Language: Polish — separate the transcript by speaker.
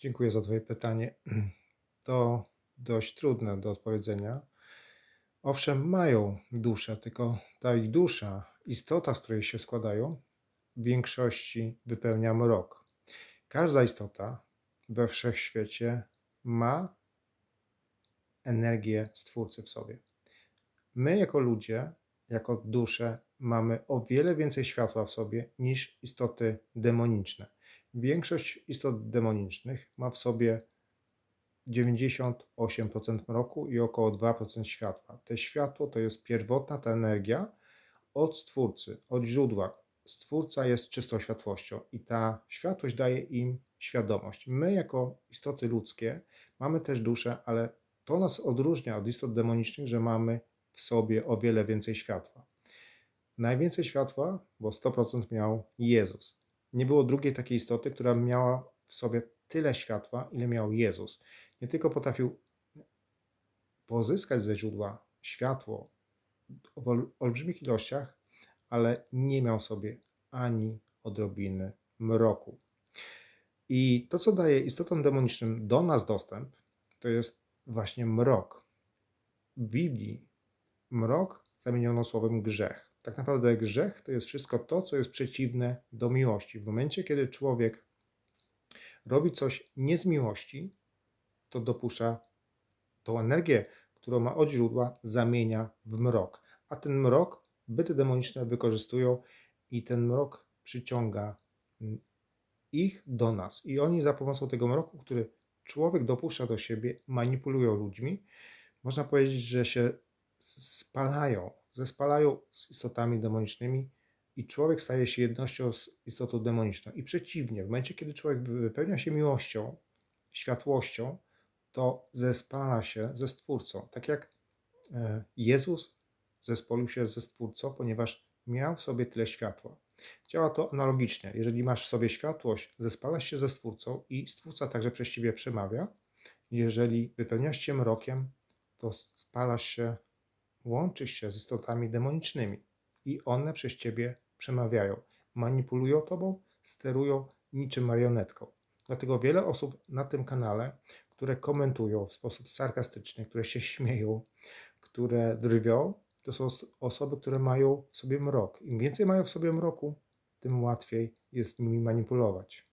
Speaker 1: Dziękuję za Twoje pytanie. To dość trudne do odpowiedzenia. Owszem, mają duszę, tylko ta ich dusza, istota, z której się składają, w większości wypełnia mrok. Każda istota we wszechświecie ma energię Stwórcy w sobie. My, jako ludzie, jako dusze, mamy o wiele więcej światła w sobie niż istoty demoniczne. Większość istot demonicznych ma w sobie 98% mroku i około 2% światła. Te światło to jest pierwotna ta energia od Stwórcy, od źródła. Stwórca jest czystą światłością i ta światłość daje im świadomość. My, jako istoty ludzkie, mamy też duszę, ale to nas odróżnia od istot demonicznych, że mamy w sobie o wiele więcej światła. Najwięcej światła, bo 100% miał Jezus. Nie było drugiej takiej istoty, która miała w sobie tyle światła, ile miał Jezus. Nie tylko potrafił pozyskać ze źródła światło w ol- olbrzymich ilościach, ale nie miał sobie ani odrobiny mroku. I to, co daje istotom demonicznym do nas dostęp, to jest właśnie mrok. W Biblii mrok zamieniono słowem grzech. Tak naprawdę grzech to jest wszystko to, co jest przeciwne do miłości. W momencie, kiedy człowiek robi coś nie z miłości, to dopuszcza tą energię, którą ma od źródła, zamienia w mrok. A ten mrok byty demoniczne wykorzystują i ten mrok przyciąga mm, ich do nas. I oni za pomocą tego mroku, który człowiek dopuszcza do siebie, manipulują ludźmi. Można powiedzieć, że się spalają, zespalają z istotami demonicznymi i człowiek staje się jednością z istotą demoniczną. I przeciwnie, w momencie, kiedy człowiek wypełnia się miłością, światłością, to zespala się ze Stwórcą. Tak jak e, Jezus zespolił się ze Stwórcą, ponieważ miał w sobie tyle światła. Działa to analogicznie. Jeżeli masz w sobie światłość, zespalasz się ze Stwórcą i Stwórca także przez Ciebie przemawia. Jeżeli wypełniasz się mrokiem, to spalasz się, łączysz się z istotami demonicznymi i one przez Ciebie przemawiają, manipulują Tobą, sterują niczym marionetką. Dlatego wiele osób na tym kanale, które komentują w sposób sarkastyczny, które się śmieją, które drwią, to są os- osoby, które mają w sobie mrok. Im więcej mają w sobie mroku, tym łatwiej jest nimi manipulować.